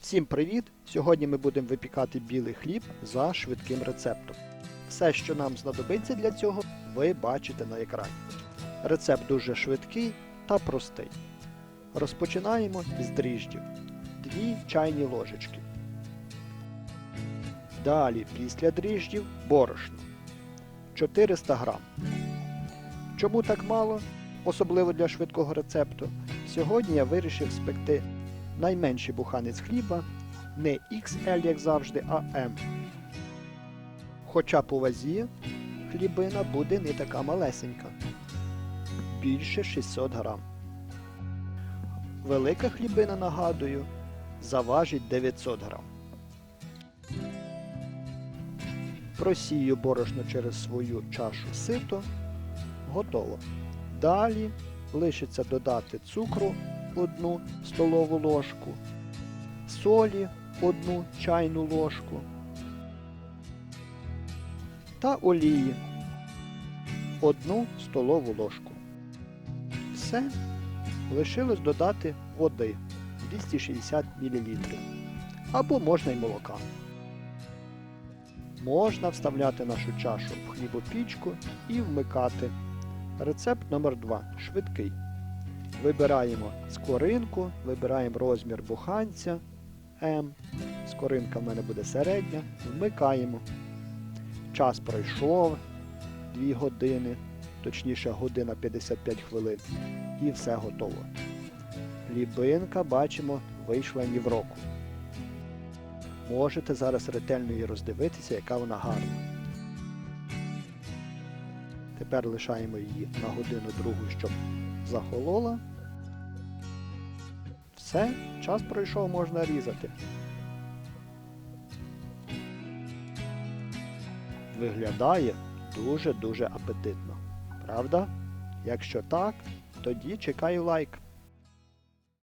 Всім привіт! Сьогодні ми будемо випікати білий хліб за швидким рецептом. Все, що нам знадобиться для цього, ви бачите на екрані. Рецепт дуже швидкий та простий. Розпочинаємо з дріждів. 2 чайні ложечки. Далі після дріждів борошно 400 грам. Чому так мало? Особливо для швидкого рецепту. Сьогодні я вирішив спекти найменший буханець хліба не XL, як завжди, а M. Хоча по вазі хлібина буде не така малесенька. Більше 600 грам. Велика хлібина, нагадую, заважить 900 грам. Просію борошно через свою чашу сито. Готово. Далі лишиться додати цукру 1 столову ложку, солі 1 чайну ложку та олії 1 столову ложку. Все. Лишилось додати води 260 мл. Або можна й молока. Можна вставляти нашу чашу в хлібопічку і вмикати. Рецепт номер 2 швидкий. Вибираємо скоринку, вибираємо розмір буханця М. Скоринка в мене буде середня. Вмикаємо. Час пройшов 2 години, точніше година 55 хвилин. І все готово. Лібинка, бачимо, вийшла ні в року. Можете зараз ретельно її роздивитися, яка вона гарна. Тепер лишаємо її на годину другу, щоб захолола. Все, час пройшов, можна різати. Виглядає дуже-дуже апетитно. Правда? Якщо так, тоді чекаю лайк.